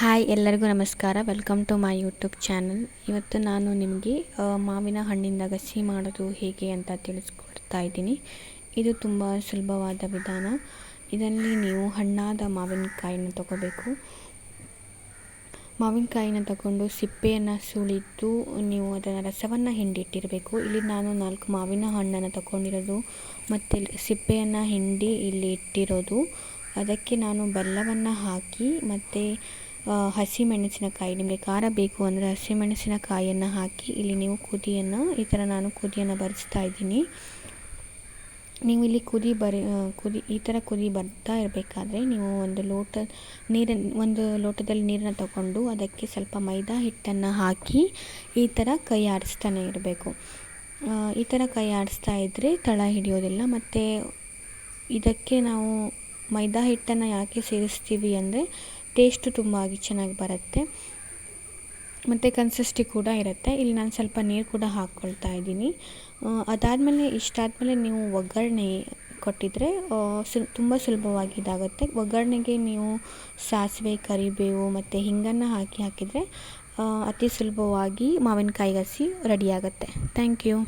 Hi, ಎಲ್ಲರಿಗೂ ನಮಸ್ಕಾರ. Welcome to my YouTube channel ಇವತ್ತು ನಾನು ನಿಮಗೆ ಮಾವಿನ ಹಣ್ಣಿಂದ ಗಸಿ ಮಾಡೋದು ಹೇಗೆ ಅಂತ ತಿಳಿಸ್ಕೊಡ್ತಾ ಇದ್ದೀನಿ. ಇದು ತುಂಬ ಸುಲಭವಾದ ವಿಧಾನ. ಇದರಲ್ಲಿ ನೀವು ಹಣ್ಣಾದ ಮಾವಿನಕಾಯಿನ ತಗೋಬೇಕು. ಮಾವಿನಕಾಯಿನ ತಗೊಂಡು ಸಿಪ್ಪೆಯನ್ನು ಸುಳಿದು ನೀವು ಅದರ ರಸವನ್ನು ಹಿಂಡಿಟ್ಟಿರಬೇಕು. ಇಲ್ಲಿ ನಾನು ನಾಲ್ಕು ಮಾವಿನ ಹಣ್ಣನ್ನು ತಗೊಂಡಿರೋದು ಮತ್ತು ಸಿಪ್ಪೆಯನ್ನು ಹಿಂಡಿ ಇಲ್ಲಿ ಇಟ್ಟಿರೋದು. ಅದಕ್ಕೆ ನಾನು ಬೆಲ್ಲವನ್ನು ಹಾಕಿ ಮತ್ತು ಹಸಿ ಮೆಣಸಿನಕಾಯಿ ನಿಮಗೆ ಖಾರ ಬೇಕು ಅಂದರೆ ಹಸಿಮೆಣಸಿನಕಾಯಿಯನ್ನು ಹಾಕಿ, ಇಲ್ಲಿ ನೀವು ಕುದಿಯನ್ನು, ಈ ಥರ ನಾನು ಕುದಿಯನ್ನು ಬರೆಸ್ತಾ ಇದ್ದೀನಿ. ನೀವು ಇಲ್ಲಿ ಕುದಿ ಬರಿ ಕುದಿ, ಈ ಥರ ಕುದಿ ಬರ್ತಾ ಇರಬೇಕಾದ್ರೆ ನೀವು ಒಂದು ಲೋಟ ನೀರನ್ನು ಒಂದು ಲೋಟದಲ್ಲಿ ನೀರನ್ನು ತಗೊಂಡು ಅದಕ್ಕೆ ಸ್ವಲ್ಪ ಮೈದಾ ಹಿಟ್ಟನ್ನು ಹಾಕಿ ಈ ಥರ ಕೈ ಆಡಿಸ್ತಾನೆ ಇರಬೇಕು. ಈ ಥರ ಕೈ ಆಡಿಸ್ತಾ ಇದ್ದರೆ ತಳ ಹಿಡಿಯೋದಿಲ್ಲ. ಮತ್ತು ಇದಕ್ಕೆ ನಾವು ಮೈದಾ ಹಿಟ್ಟನ್ನು ಯಾಕೆ ಸೇರಿಸ್ತೀವಿ ಅಂದರೆ ಟೇಸ್ಟು ತುಂಬ ಆಗಿ ಚೆನ್ನಾಗಿ ಬರುತ್ತೆ. ಮತ್ತು ಕನ್ಸಿಸ್ಟಿ ಕೂಡ ಇರುತ್ತೆ. ಇಲ್ಲಿ ನಾನು ಸ್ವಲ್ಪ ನೀರು ಕೂಡ ಹಾಕ್ಕೊಳ್ತಾ ಇದ್ದೀನಿ. ಅದಾದಮೇಲೆ ಇಷ್ಟಾದಮೇಲೆ ನೀವು ಒಗ್ಗರಣೆ ಕೊಟ್ಟಿದ್ದರೆ ಸುಲ್ ತುಂಬ ಸುಲಭವಾಗಿ ಇದಾಗುತ್ತೆ. ಒಗ್ಗರಣೆಗೆ ನೀವು ಸಾಸಿವೆ, ಕರಿಬೇವು ಮತ್ತು ಹಿಂಗನ್ನು ಹಾಕಿ ಹಾಕಿದರೆ ಅತಿ ಸುಲಭವಾಗಿ ಮಾವಿನಕಾಯಿ ಗಸಿ ರೆಡಿಯಾಗುತ್ತೆ ಥ್ಯಾಂಕ್ ಯು.